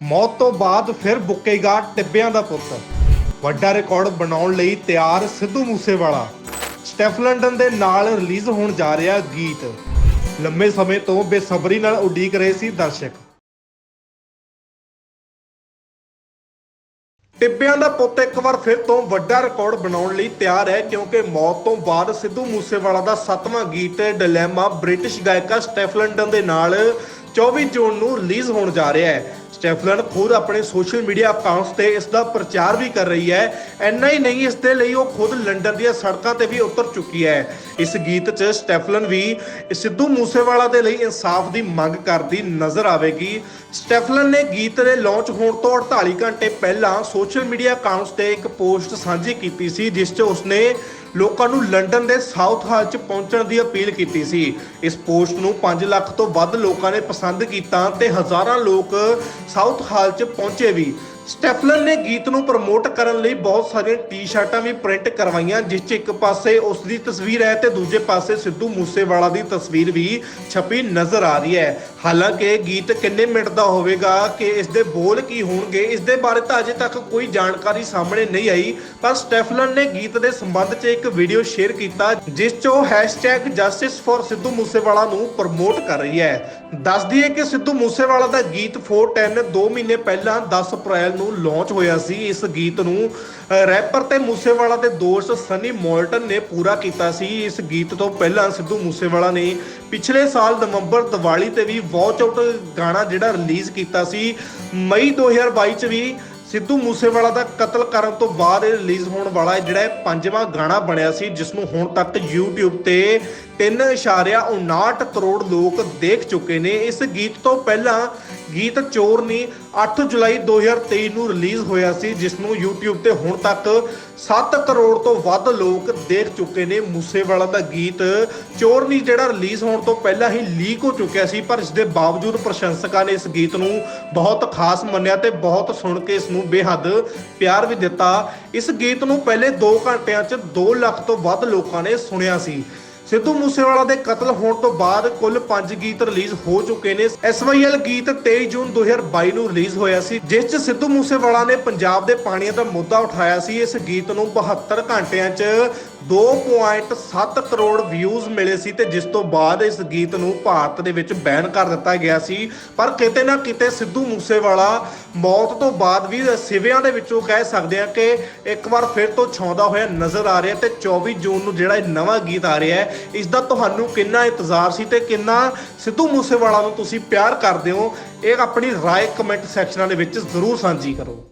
ਮੌਤ ਤੋਂ ਬਾਅਦ ਫਿਰ ਬੁੱਕੇਗਾ ਟਿੱਬਿਆਂ ਦਾ ਪੁੱਤ। ਵੱਡਾ ਰਿਕਾਰਡ ਬਣਾਉਣ ਲਈ ਤਿਆਰ ਸਿੱਧੂ ਮੂਸੇਵਾਲਾ। ਸਟੈਫ ਲੰਡਨ ਦੇ ਨਾਲ ਰਿਲੀਜ਼ ਹੋਣ ਜਾ ਰਿਹਾ ਗੀਤ। ਲੰਮੇ ਸਮੇਂ ਤੋਂ ਬੇਸਬਰੀ ਨਾਲ ਉਡੀਕ ਰਹੇ ਸੀ ਦਰਸ਼ਕ। ਟਿੱਬਿਆਂ ਦਾ ਪੁੱਤ ਇੱਕ ਵਾਰ ਫਿਰ ਤੋਂ ਵੱਡਾ ਰਿਕਾਰਡ ਬਣਾਉਣ ਲਈ ਤਿਆਰ ਹੈ ਕਿਉਂਕਿ ਮੌਤ ਤੋਂ ਬਾਅਦ ਸਿੱਧੂ ਮੂਸੇਵਾਲਾ ਦਾ ਸੱਤਵਾਂ ਗੀਤ ਡਿਲੇਮਾ ਬ੍ਰਿਟਿਸ਼ ਗਾਇਕਾ ਸਟੈਫਲੈਂਡਨ ਦੇ ਨਾਲ 24 ਜੂਨ ਨੂੰ ਰਿਲੀਜ਼ ਹੋਣ ਜਾ ਰਿਹਾ ਹੈ। ਸਟੈਫਲਨ ਖੁਦ ਆਪਣੇ ਸੋਸ਼ਲ ਮੀਡੀਆ ਅਕਾਊਂਟਸ ਤੇ ਇਸ ਦਾ ਪ੍ਰਚਾਰ ਵੀ ਕਰ ਰਹੀ ਹੈ। ਐਨਾ ਹੀ ਨਹੀਂ, ਇਸ ਦੇ ਲਈ ਉਹ ਖੁਦ ਲੰਡਨ ਦੀਆਂ ਸੜਕਾਂ ਤੇ ਵੀ ਉਤਰ ਚੁੱਕੀ ਹੈ। ਇਸ ਗੀਤ 'ਚ ਸਟੈਫਲਨ ਵੀ ਸਿੱਧੂ ਮੂਸੇਵਾਲਾ ਦੇ ਲਈ ਇਨਸਾਫ ਦੀ ਮੰਗ ਕਰਦੀ ਨਜ਼ਰ ਆਵੇਗੀ। ਸਟੈਫਲਨ ਨੇ ਗੀਤ ਦੇ ਲਾਂਚ ਹੋਣ ਤੋਂ 48 ਘੰਟੇ ਪਹਿਲਾਂ ਸੋਸ਼ਲ ਮੀਡੀਆ ਅਕਾਊਂਟਸ ਤੇ ਇੱਕ ਪੋਸਟ ਸਾਂਝੀ ਕੀਤੀ ਸੀ, ਜਿਸ 'ਚ ਉਸਨੇ ਲੋਕਾਂ ਨੂੰ ਲੰਡਨ ਦੇ ਸਾਊਥ ਹਾਲ 'ਚ ਪਹੁੰਚਣ ਦੀ ਅਪੀਲ ਕੀਤੀ ਸੀ। ਇਸ ਪੋਸਟ ਨੂੰ 5 ਲੱਖ ਤੋਂ ਵੱਧ ਲੋਕਾਂ ਨੇ ਪਸੰਦ ਕੀਤਾ ਤੇ ਹਜ਼ਾਰਾਂ ਲੋਕ ਸਾਊਥ ਹਾਲ 'ਚ ਪਹੁੰਚੇ ਵੀ। ਸਟੈਫਲਨ ਨੇ ਗੀਤ ਨੂੰ ਪ੍ਰਮੋਟ ਕਰਨ ਲਈ ਬਹੁਤ ਸਾਰੀਆਂ ਟੀ-ਸ਼ਰਟਾਂ ਵੀ ਪ੍ਰਿੰਟ ਕਰਵਾਈਆਂ, ਜਿਸ 'ਚ ਇੱਕ ਪਾਸੇ ਉਸ ਦੀ ਤਸਵੀਰ ਹੈ ਤੇ ਦੂਜੇ ਪਾਸੇ ਸਿੱਧੂ ਮੂਸੇਵਾਲਾ ਦੀ ਤਸਵੀਰ ਵੀ ਛਪੀ ਨਜ਼ਰ ਆ ਰਹੀ ਹੈ। ਹਾਲਾਂਕਿ ਗੀਤ ਕਿੰਨੇ ਮਿੰਟ ਦਾ ਹੋਵੇਗਾ ਕਿ ਇਸ ਦੇ ਬੋਲ ਕੀ ਹੋਣਗੇ, ਇਸ ਦੇ ਬਾਰੇ ਤਾਂ ਅਜੇ ਤੱਕ ਕੋਈ ਜਾਣਕਾਰੀ ਸਾਹਮਣੇ ਨਹੀਂ ਆਈ, ਪਰ ਸਟੈਫਲਨ ਨੇ ਗੀਤ ਦੇ ਸੰਬੰਧ 'ਚ ਇੱਕ ਵੀਡੀਓ ਸ਼ੇਅਰ ਕੀਤਾ, ਜਿਸ 'ਚ ਉਹ #ਜਸਟਿਸ ਫॉर ਸਿੱਧੂ ਮੂਸੇਵਾਲਾ ਨੂੰ ਪ੍ਰਮੋਟ ਕਰ ਰਹੀ ਹੈ। ਦੱਸ ਦਈਏ ਕਿ ਸਿੱਧੂ ਮੂਸੇਵਾਲਾ ਦਾ ਗੀਤ 410 2 ਮਹੀਨੇ ਪਹਿਲਾਂ 10 ਅਪ੍ਰੈਲ ਨੂੰ ਲਾਂਚ ਹੋਇਆ ਸੀ। ਇਸ ਗੀਤ ਨੂੰ ਰੈਪਰ ਤੇ ਮੂਸੇਵਾਲਾ ਦੇ ਦੋਸਤ ਸਨੀ ਮੋਲਟਨ ਨੇ ਪੂਰਾ ਕੀਤਾ ਸੀ। ਇਸ ਗੀਤ ਤੋਂ ਪਹਿਲਾਂ ਸਿੱਧੂ ਮੂਸੇਵਾਲਾ ਨੇ ਪਿਛਲੇ ਸਾਲ ਨਵੰਬਰ ਦੀਵਾਲੀ ਤੇ ਵੀ ਵਾਚ ਆਊਟ ਗਾਣਾ ਜਿਹੜਾ ਰਿਲੀਜ਼ ਕੀਤਾ ਸੀ, ਮਈ 2022 ਚ ਵੀ ਸਿੱਧੂ ਮੂਸੇਵਾਲਾ ਦਾ ਕਤਲ ਕਰਨ ਤੋਂ ਬਾਅਦ ਇਹ ਰਿਲੀਜ਼ ਹੋਣ ਵਾਲਾ ਇਹ ਜਿਹੜਾ ਇਹ ਪੰਜਵਾਂ ਗਾਣਾ ਬਣਿਆ ਸੀ ਜਿਸ ਨੂੰ ਹੁਣ ਤੱਕ YouTube ਤੇ 3.59 ਕਰੋੜ ਲੋਕ ਦੇਖ ਚੁੱਕੇ ਨੇ। ਇਸ ਗੀਤ ਤੋਂ ਪਹਿਲਾਂ ਗੀਤ ਚੋਰਨੀ 8 ਜੁਲਾਈ 2023 ਨੂੰ ਰਿਲੀਜ਼ ਹੋਇਆ ਸੀ, ਜਿਸ ਨੂੰ YouTube ਤੇ ਹੁਣ ਤੱਕ 7 ਕਰੋੜ ਤੋਂ ਵੱਧ ਲੋਕ ਦੇਖ ਚੁੱਕੇ ਨੇ। ਮੂਸੇਵਾਲਾ ਦਾ ਗੀਤ ਚੋਰਨੀ ਜਿਹੜਾ ਰਿਲੀਜ਼ ਹੋਣ ਤੋਂ ਪਹਿਲਾਂ ਹੀ ਲੀਕ ਹੋ ਚੁੱਕਿਆ ਸੀ, ਪਰ ਇਸ ਦੇ ਬਾਵਜੂਦ ਪ੍ਰਸ਼ੰਸਕਾਂ ਨੇ ਇਸ ਗੀਤ ਨੂੰ ਬਹੁਤ ਖਾਸ ਮੰਨਿਆ ਤੇ ਬਹੁਤ ਸੁਣ ਕੇ ਇਸ ਨੂੰ ਬੇਹੱਦ ਪਿਆਰ ਵੀ ਦਿੱਤਾ। ਇਸ ਗੀਤ ਨੂੰ ਪਹਿਲੇ 2 ਘੰਟਿਆਂ 'ਚ 2 ਲੱਖ ਤੋਂ ਵੱਧ ਲੋਕਾਂ ਨੇ ਸੁਣਿਆ ਸੀ। ਸਿੱਧੂ ਮੂਸੇਵਾਲਾ ਦੇ ਕਤਲ ਹੋਣ ਤੋਂ ਬਾਅਦ ਕੁੱਲ 5 ਗੀਤ ਰਿਲੀਜ਼ ਹੋ ਚੁੱਕੇ ਨੇ। ਐਸਵਾਈਐਲ ਗੀਤ 23 ਜੂਨ 2022 ਨੂੰ ਰਿਲੀਜ਼ ਹੋਇਆ ਸੀ, ਜਿਸ 'ਚ ਸਿੱਧੂ ਮੂਸੇਵਾਲਾ ਨੇ ਪੰਜਾਬ ਦੇ ਪਾਣੀਆਂ ਦਾ ਮੁੱਦਾ ਉਠਾਇਆ ਸੀ। ਇਸ ਗੀਤ ਨੂੰ 72 ਘੰਟਿਆਂ 'ਚ 2.7 ਕਰੋੜ ਵਿਊਜ਼ ਮਿਲੇ ਸੀ ਤੇ ਜਿਸ ਤੋਂ ਬਾਅਦ ਇਸ ਗੀਤ ਨੂੰ ਭਾਰਤ ਦੇ ਵਿੱਚ ਬੈਨ ਕਰ ਦਿੱਤਾ ਗਿਆ ਸੀ। ਪਰ ਕਿਤੇ ਨਾ ਕਿਤੇ ਸਿੱਧੂ ਮੂਸੇਵਾਲਾ ਮੌਤ ਤੋਂ ਬਾਅਦ ਵੀ ਸਿਵਿਆਂ ਦੇ ਵਿੱਚੋਂ ਕਹਿ ਸਕਦੇ ਆ ਕਿ ਇੱਕ ਵਾਰ ਫਿਰ ਤੋਂ ਛਾਉਂਦਾ ਹੋਇਆ ਨਜ਼ਰ ਆ ਰਿਹਾ ਤੇ 24 ਜੂਨ ਨੂੰ ਜਿਹੜਾ ਇਹ ਨਵਾਂ ਗੀਤ ਆ ਰਿਹਾ ਹੈ, ਇਸ ਦਾ ਤੁਹਾਨੂੰ ਕਿੰਨਾ ਇੰਤਜ਼ਾਰ ਸੀ ਤੇ ਕਿੰਨਾ ਸਿੱਧੂ ਮੂਸੇਵਾਲਾ ਨੂੰ ਤੁਸੀਂ ਪਿਆਰ ਕਰਦੇ ਹੋ, ਇਹ ਆਪਣੀ ਰਾਏ ਕਮੈਂਟ ਸੈਕਸ਼ਨਾਂ ਦੇ ਵਿੱਚ ਜ਼ਰੂਰ ਸਾਂਝੀ ਕਰੋ।